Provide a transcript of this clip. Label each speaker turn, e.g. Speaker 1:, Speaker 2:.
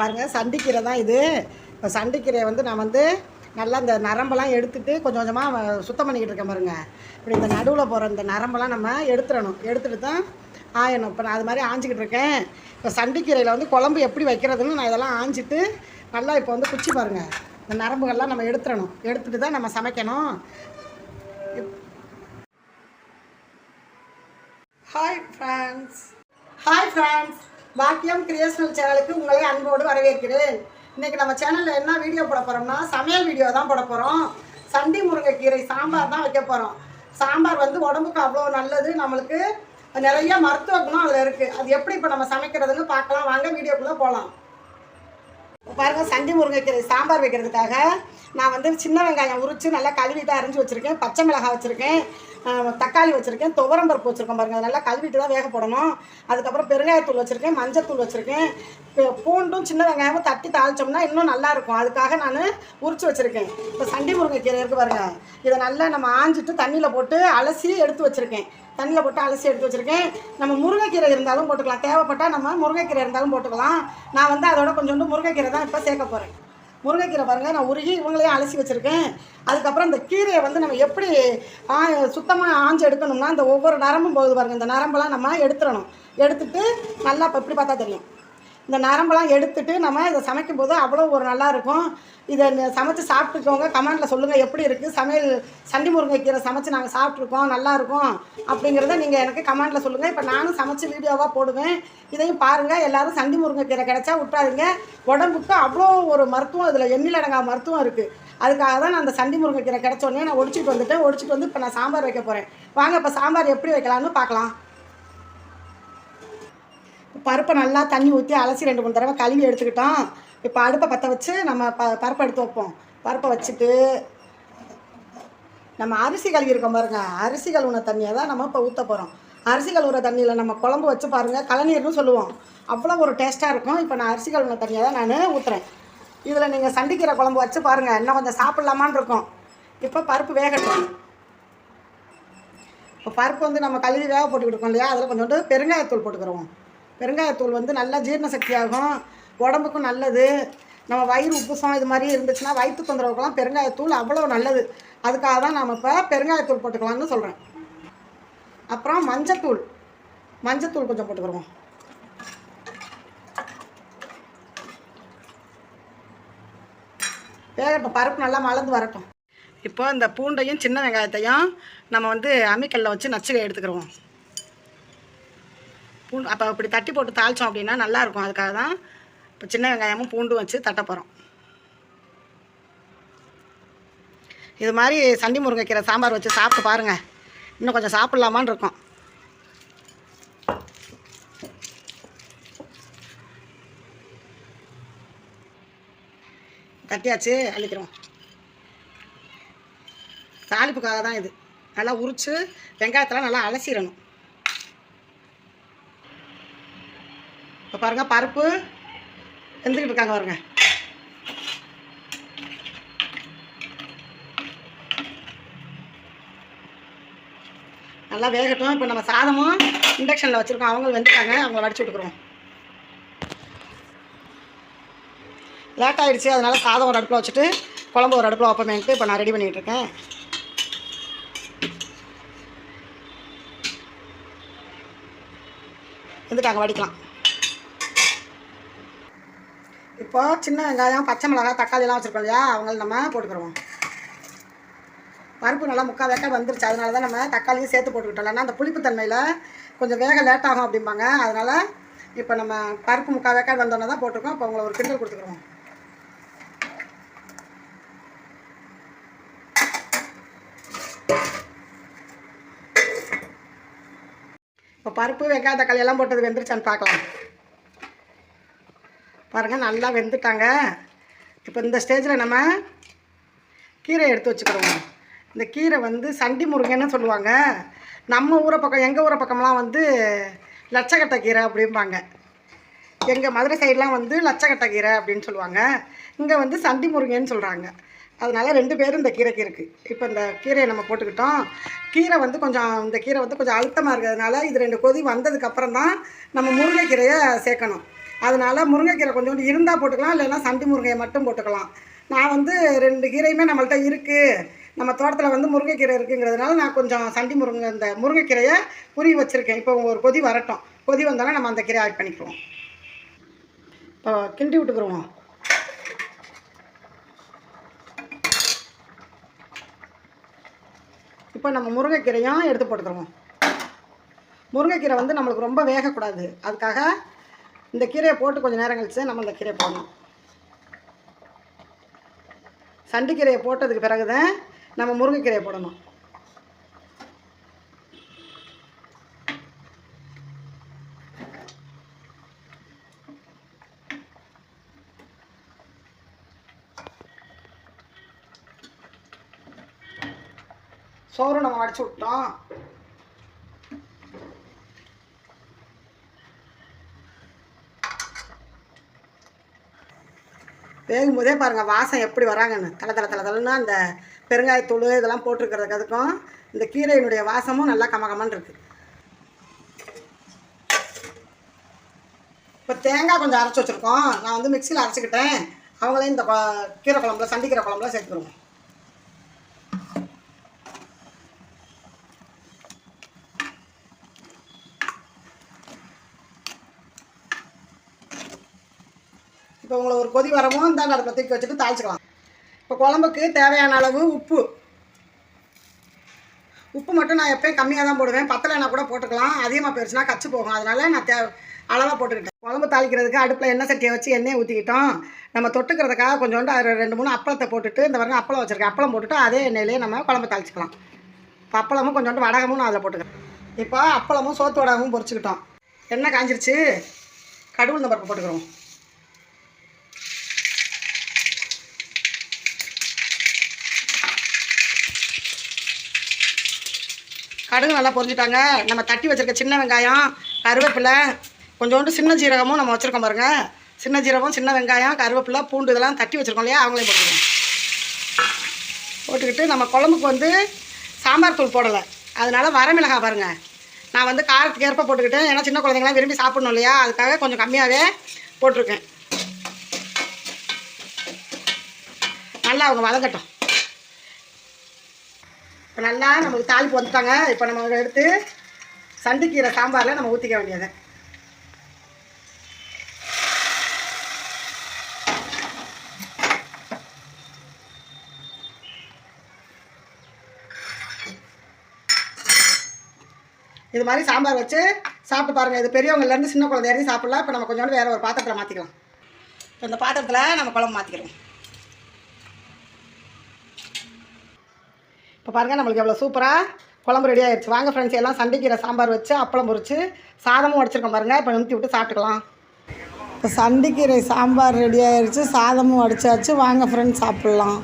Speaker 1: பாருங்கள் சண்டிக்கீரை தான் இது. இப்போ சண்டிக்கீரையை வந்து நான் வந்து நல்லா இந்த நரம்பெல்லாம் எடுத்துகிட்டு கொஞ்சம் கொஞ்சமாக சுத்தம் பண்ணிக்கிட்டு இருக்கேன் பாருங்க. இப்படி இந்த நடுவில் போகிற இந்த நரம்பெல்லாம் நம்ம எடுத்துடணும். எடுத்துகிட்டு தான் ஆயணும். இப்போ நான் அது மாதிரி ஆஞ்சிக்கிட்டு இருக்கேன். இப்போ சண்டிக்கீரையில் வந்து குழம்பு எப்படி வைக்கிறதுன்னு நான் இதெல்லாம் ஆஞ்சிட்டு நல்லா இப்போ வந்து குச்சி பாருங்கள் இந்த நரம்புகள்லாம் நம்ம எடுத்துடணும். எடுத்துகிட்டு தான் நம்ம சமைக்கணும். Hi friends hi friends Bakkiyam creational சேனலுக்கு உங்களை அன்போடு வரவேற்கிறேன். இன்றைக்கி நம்ம சேனலில் என்ன வீடியோ போட போகிறோம்னா சமையல் வீடியோ தான் போட போகிறோம் சண்டி முருங்கைக்கீரை சாம்பார் தான் வைக்க போகிறோம் சாம்பார் வந்து உடம்புக்கு அவ்வளோ நல்லது நம்மளுக்கு நிறைய மருத்துவ குணம் அதில் இருக்குது அது எப்படி இப்போ நம்ம சமைக்கிறதுன்னு பார்க்கலாம். வாங்க வீடியோக்குள்ளே போகலாம் பாருங்கள் சண்டி முருங்கைக்கீரை சாம்பார் வைக்கிறதுக்காக நான் வந்து சின்ன வெங்காயம் உரித்து நல்லா கழுவிட்டு அரிஞ்சு வச்சுருக்கேன். பச்சை மிளகாய் வச்சுருக்கேன். தக்காளி வச்சுருக்கேன். துவரம் பருப்பு வச்சுருக்கேன் பாருங்கள் நல்லா கழுவிட்டு தான் வேக போடணும். அதுக்கப்புறம் பெருங்காயத்தூள் வச்சுருக்கேன். மஞ்சத்தூள் வச்சுருக்கேன். பூண்டும் சின்ன வெங்காயமும் தட்டி தாளிச்சோம்னா இன்னும் நல்லாயிருக்கும் அதுக்காக நான் உரிச்சு வச்சுருக்கேன். இப்போ சண்டி முருங்கைக்கீரை இருக்குது பாருங்கள் இதை நல்லா நம்ம ஆஞ்சிட்டு தண்ணியில் போட்டு அலசி எடுத்து வச்சுருக்கேன். தண்ணியில் போட்டு அலசி எடுத்து வச்சுருக்கேன். நம்ம முருங்கைக்கீரை இருந்தாலும் போட்டுக்கலாம். தேவைப்பட்டால் நம்ம முருங்கைக்கீரை இருந்தாலும் போட்டுக்கலாம். நான் வந்து அதோட கொஞ்சோண்டு முருங்கைக்கீரை தான் இப்போ சேர்க்க போகிறேன் முருங்கைக்கீரை பாருங்கள் நான் உருகி இவங்களையும் அலசி வச்சுருக்கேன். அதுக்கப்புறம் இந்த கீரையை வந்து நம்ம எப்படி ஆ சுத்தமாக ஆஞ்சு எடுக்கணும்னா இந்த ஒவ்வொரு நரம்பும் போகுது பாருங்கள் இந்த நரம்பெல்லாம் நம்ம எடுத்துடணும். எடுத்துட்டு நல்லா இப்போ எப்படி பார்த்தா தெரியும்? இந்த நரம்பெல்லாம் எடுத்துட்டு நம்ம இதை சமைக்கும்போது அவ்வளோ ஒரு நல்லாயிருக்கும். இதை சமைச்சு சாப்பிட்டுக்கோங்க. கமெண்ட்டில் சொல்லுங்கள் எப்படி இருக்குது சமையல் சண்டி முருங்கைக்கீரை சமைச்சு நாங்கள் சாப்பிட்ருக்கோம் நல்லாயிருக்கும் அப்படிங்கிறத நீங்கள் எனக்கு கமெண்ட்டில் சொல்லுங்கள் இப்போ நானும் சமைச்சு வீடியோவாக போடுவேன். இதையும் பாருங்கள் எல்லாரும் சண்டி முருங்கைக்கீரை கிடைச்சா விட்றாதீங்க உடம்புக்கு அவ்வளோ ஒரு மருத்துவம் இதில் எண்ணிலடங்கா மருத்துவம் இருக்குது அதுக்காக தான் நான் அந்த சண்டி முருங்கைக்கீரை கிடச்சோடனே நான் ஒடிச்சிட்டு வந்துட்டேன். ஒடிச்சிட்டு வந்து இப்போ நான் சாம்பார் வைக்க போகிறேன் வாங்க இப்போ சாம்பார் எப்படி வைக்கலாம்னு பார்க்கலாம். பருப்பை நல்லா தண்ணி ஊற்றி அலசி ரெண்டு மூணு தடவை கழுவி எடுத்துக்கிட்டோம். இப்போ அடுப்பை பற்ற வச்சு நம்ம ப பருப்பை எடுத்து வைப்போம். பருப்பை வச்சுட்டு நம்ம அரிசி கழுவி இருக்கோம் பாருங்கள் அரிசி கழுவுன தண்ணியை தான் நம்ம இப்போ ஊற்ற போகிறோம் அரிசி கழுவுற தண்ணியில் நம்ம குழம்பு வச்சு பாருங்கள் கலநீர்னு சொல்லுவோம். அவ்வளோ ஒரு டேஸ்ட்டாக இருக்கும். இப்போ நான் அரிசி கழுவுன தண்ணியை தான் நான் ஊற்றுறேன் இதில் நீங்கள் சண்டிக்கிற குழம்பு வச்சு பாருங்கள் இன்னும் கொஞ்சம் சாப்பிட்லாமான்னு இருக்கும். இப்போ பருப்பு வேகட்டும். இப்போ பருப்பு வந்து நம்ம கழுவி வேக போட்டுக்கிட்டு இருக்கோம் இல்லையா? அதில் கொஞ்சோண்டு பெருங்காயத்தூள் போட்டுக்கிறோம் பெருங்காயத்தூள் வந்து நல்லா ஜீரண சக்தி ஆகும் உடம்புக்கும் நல்லது. நம்ம வயிறு உப்புசம் இது மாதிரி இருந்துச்சுன்னா வயிற்று தொந்தரவுக்கெல்லாம் பெருங்காயத்தூள் அவ்வளோ நல்லது. அதுக்காக தான் நாம் இப்போ பெருங்காயத்தூள் போட்டுக்கலாம்னு சொல்கிறேன் அப்புறம் மஞ்சத்தூள். மஞ்சத்தூள் கொஞ்சம் போட்டுக்கிறோம். வேகட்டும் பருப்பு நல்லா மலர்ந்து வரட்டும். இப்போ இந்த பூண்டையும் சின்ன வெங்காயத்தையும் நம்ம வந்து அம்மிக்கல்லில் வச்சு நச்சுக்க எடுத்துக்கிறோம். பூண்டு அப்போ அப்படி தட்டி போட்டு தாளித்தோம் அப்படின்னா நல்லாயிருக்கும். அதுக்காக தான் இப்போ சின்ன வெங்காயமும் பூண்டும் வச்சு தட்ட போகிறோம் இது மாதிரி சண்டி முருங்கைக்கீரை சாம்பார் வச்சு சாப்பிட்டு பாருங்கள் இன்னும் கொஞ்சம் சாப்பிட்லாமான்னு இருக்கும். தட்டியாச்சு அழிக்கிறோம் தாளிப்புக்காக தான் இது. நல்லா உரித்து வெங்காயத்தெல்லாம் நல்லா அலசிடணும். இப்போ பாருங்கள் பருப்பு வெந்துக்கிட்டு இருக்காங்க பாருங்க. நல்லா வேகட்டும். இப்போ நம்ம சாதமும் இண்டக்ஷனில் வச்சுருக்கோம். அவங்க வெந்துட்டாங்க. அவங்கள வடிச்சு விட்டுக்குறோம். லேட் ஆகிடுச்சு அதனால் சாதம் ஒரு அடுப்பில் வச்சுட்டு குழம்பு ஒரு அடுப்பில் வைப்பமேன்ட்டு இப்போ நான் ரெடி பண்ணிகிட்டு இருக்கேன். வெந்துட்டாங்க வடிக்கலாம். இப்போ சின்ன வெங்காயம் பச்சை மிளகாய் தக்காளியெல்லாம் வச்சுருக்கோம் இல்லையா? அவங்கள நம்ம போட்டுக்கிறோம் பருப்பு நல்லா முக்கால் வேக்காடு வந்துருச்சு. அதனால தான் நம்ம தக்காளியும் சேர்த்து போட்டுக்கிட்டோம். அந்த புளிப்பு தன்மையில் கொஞ்சம் வேக லேட் ஆகும் அப்படிம்பாங்க. அதனால் இப்போ நம்ம பருப்பு முக்கால் வேக்காடு வந்தோன்னே தான் போட்டிருக்கோம். இப்போ உங்களை ஒரு கிண்டல் கொடுத்துக்குறோம் இப்போ பருப்பு வெங்காய தக்காளி எல்லாம் போட்டது வெந்துருச்சான்னு பார்க்கலாம். பாருங்கள் நல்லா வெந்துட்டாங்க. இப்போ இந்த ஸ்டேஜில் நம்ம கீரை எடுத்து வச்சுக்கிறோம் இந்த கீரை வந்து சண்டி முருங்கைன்னு சொல்லுவாங்க. நம்ம ஊரை பக்கம் எங்கள் ஊரை பக்கம்லாம் வந்து லட்சக்கட்டை கீரை அப்படிம்பாங்க. எங்கள் மதுரை சைட்லாம் வந்து லட்சக்கட்டை கீரை அப்படின்னு சொல்லுவாங்க. இங்கே வந்து சண்டி முருங்கைன்னு சொல்கிறாங்க அதனால ரெண்டு பேரும் இந்த கீரைக்கு இருக்குது இப்போ இந்த கீரையை நம்ம போட்டுக்கிட்டோம். கீரை வந்து கொஞ்சம் இந்த கீரை வந்து கொஞ்சம் அழுத்தமாக இருக்கிறதுனால இது ரெண்டு கொதி வந்ததுக்கப்புறம் தான் நம்ம முருங்கைக்கீரையை சேர்க்கணும். அதனால் முருங்கைக்கீரை கொஞ்சம் இருந்தால் போட்டுக்கலாம் இல்லைன்னா சண்டி முருங்கையை மட்டும் போட்டுக்கலாம். நான் வந்து ரெண்டு கீரையுமே நம்மள்ட்ட இருக்குது நம்ம தோட்டத்தில் வந்து முருங்கைக்கீரை இருக்குங்கிறதுனால நான் கொஞ்சம் சண்டி முருங்கை இந்த முருங்கைக்கீரையை புரி வச்சுருக்கேன். இப்போ ஒரு கொதி வரட்டும். கொதி வந்தாலும் நம்ம அந்த கீரை ஆட் பண்ணிக்குவோம். இப்போ கிண்டி விட்டுக்குருவோம். இப்போ நம்ம முருங்கைக்கீரையும் எடுத்து போட்டுக்கிறோம் முருங்கைக்கீரை வந்து நம்மளுக்கு ரொம்ப வேகக்கூடாது. அதுக்காக இந்த கீரையை போட்டு கொஞ்சம் நேரம் கழிச்சு நம்ம இந்த கீரையை போடணும். சண்டிக்கீரையை போட்டதுக்கு பிறகு தான் நம்ம முருங்கைக்கீரையை போடணும். சோறு நம்ம அடிச்சு விட்டோம். வேகும் போதே பாருங்கள் வாசம் எப்படி வராங்கன்னு. தலை தலை தலை தலைன்னா அந்த பெருங்காயத்தூள் இதெல்லாம் போட்டிருக்கிறதுக்கு அதுக்கும் இந்த கீரையினுடைய வாசமும் நல்லா கமகமன்னு இருக்குது இப்போ தேங்காய் கொஞ்சம் அரைச்சி வச்சுருக்கோம். நான் வந்து மிக்சியில் அரைச்சிக்கிட்டேன். அவங்களே இந்த கீரை குழம்புல சண்டிக்கிற குழம்புல சேர்த்துருவோம் இப்போ உங்களை ஒரு கொதி வரவும் இந்த அடுப்பில் தூக்கி வச்சுட்டு தாளிச்சிக்கலாம். இப்போ குழம்புக்கு தேவையான அளவு உப்பு. உப்பு மட்டும் நான் எப்பயும் கம்மியாக தான் போடுவேன். பத்தலைனா கூட போட்டுக்கலாம். அதிகமாக போயிடுச்சுன்னா கச்சு போகும். அதனால் நான் தே அளவாக போட்டுக்கிட்டேன். குழம்பு தாளிக்கிறதுக்கு அடுப்பில் எண்ணெய் சட்டியை வச்சு எண்ணெயை ஊற்றிக்கிட்டோம் நம்ம தொட்டுக்கிறதுக்காக கொஞ்சோண்டு ரெண்டு மூணு அப்பளத்தை போட்டுட்டு இந்த பாருங்க அப்பளம் வச்சுருக்கேன். அப்பளம் போட்டுட்டு அதே எண்ணெயிலே நம்ம குழம்பு தாளிச்சிக்கலாம். இப்போ அப்பளமும் கொஞ்சோண்டு வடகமும் நான் அதில் போட்டுக்கிறேன். இப்போ அப்பளமும் சோத்து வடகமும் பொறிச்சிக்கிட்டோம் எண்ணெய் காஞ்சிருச்சு. கடுகு இந்த பருப்பு போட்டுக்கிறோம். கடுகு நல்லா பொரிஞ்சிட்டாங்க. நம்ம தட்டி வச்சுருக்க சின்ன வெங்காயம் கருவேப்பிலை கொஞ்சோண்டு சின்ன ஜீரகமும் நம்ம வச்சுருக்கோம் பாருங்கள் சின்ன ஜீரகம் சின்ன வெங்காயம் கருவேப்பிலை பூண்டு இதெல்லாம் தட்டி வச்சுருக்கோம் இல்லையா? அவங்களே போட்டுக்கணும் போட்டுக்கிட்டு நம்ம குழம்புக்கு வந்து சாம்பார் தூள் போடலை. அதனால் வரமிளகாய் பாருங்கள் நான் வந்து காரத்துக்கு ஏற்ப போட்டுக்கிட்டேன். ஏன்னா சின்ன குழந்தைங்களாம் விரும்பி சாப்பிடணும் இல்லையா? அதுக்காக கொஞ்சம் கம்மியாகவே போட்டிருக்கேன். நல்லா அவங்க வதங்கட்டும். இப்போ நல்லா நமக்கு தாளிப்பு வந்துட்டாங்க. இப்போ நம்ம எடுத்து சண்டுக்கீரை சாம்பாரில் நம்ம ஊற்றிக்க வேண்டியது. இது மாதிரி சாம்பார் வச்சு சாப்பிட்டு பாருங்கள் இது பெரியவங்கலேருந்து சின்ன குழந்தை வரையும் சாப்பிட்லாம். இப்போ நம்ம கொஞ்சோண்டு வேறு ஒரு பாத்திரத்தில் மாற்றிக்கலாம் இப்போ இந்த பாத்திரத்தில் நம்ம குழம்பு மாற்றிக்கிறோம் இப்போ பாருங்கள் நம்மளுக்கு எவ்வளோ சூப்பராக குழம்பு ரெடி ஆயிடுச்சு வாங்க ஃப்ரெண்ட்ஸ் எல்லாம் சண்டைக்கீரை சாம்பார் வச்சு அப்பளம் பொறிச்சு சாதமும் அடிச்சிருக்கோம் பாருங்கள் இப்போ நிறுத்தி விட்டு சாப்பிட்டுக்கலாம். இப்போ சண்டைக்கீரை சாம்பார் ரெடி ஆயிடுச்சு சாதமும் அடித்தாச்சு வாங்க ஃப்ரெண்ட்ஸ் சாப்பிட்லாம்.